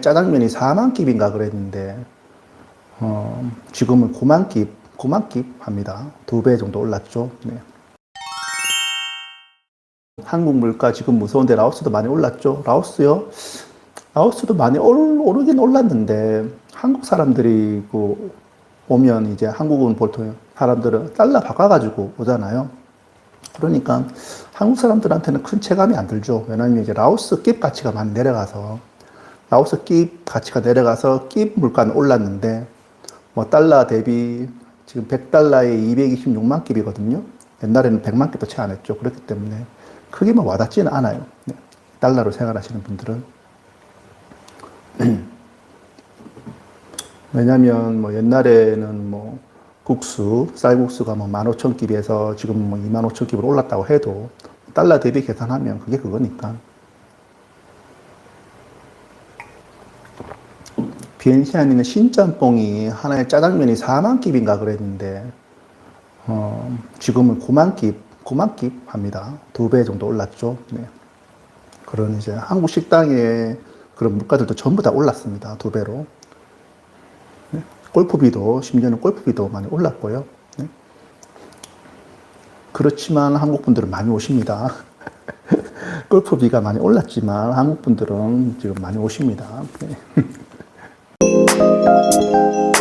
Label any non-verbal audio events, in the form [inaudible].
짜장면이 4만 끼인가 그랬는데 어, 지금은 9만 끼, 9만 끼 합니다. 두 배 정도 올랐죠. 네. 한국 물가 지금 무서운데 라오스도 많이 올랐죠. 라오스요? 라오스도 많이 오르, 오르긴 올랐는데 한국 사람들이 그 오면 이제 한국은 보통 사람들은 달러 바꿔가지고 오잖아요. 그러니까 한국 사람들한테는 큰 체감이 안 들죠. 왜냐하면 이제 라오스 깁 가치가 많이 내려가서 라오스 깁 가치가 내려가서 깁 물가는 올랐는데 뭐 달러 대비 지금 100달러에 226만 깁이거든요. 옛날에는 100만 깁도 채 안 했죠. 그렇기 때문에 크게 뭐 와닿지는 않아요. 네. 달러로 생활하시는 분들은. [clears throat] 왜냐면 뭐 옛날에는 뭐 국수, 쌀국수가 뭐 15,000깁에서 지금 뭐 25,000깁으로 올랐다고 해도 달러 대비 계산하면 그게 그거니까. 비엔시안에는 신짬뽕이 하나에 짜장면이 4만 깁인가 그랬는데 어, 지금은 9만 깁, 9만 깁 합니다. 두 배 정도 올랐죠. 네. 그런 이제 한국 식당의 그런 물가들도 전부 다 올랐습니다. 두 배로. 네. 골프비도 심지어는 골프비도 많이 올랐고요. 네. 그렇지만 한국 분들은 많이 오십니다. [laughs] 골프비가 많이 올랐지만 한국 분들은 지금 많이 오십니다. 네. [laughs] Thank you.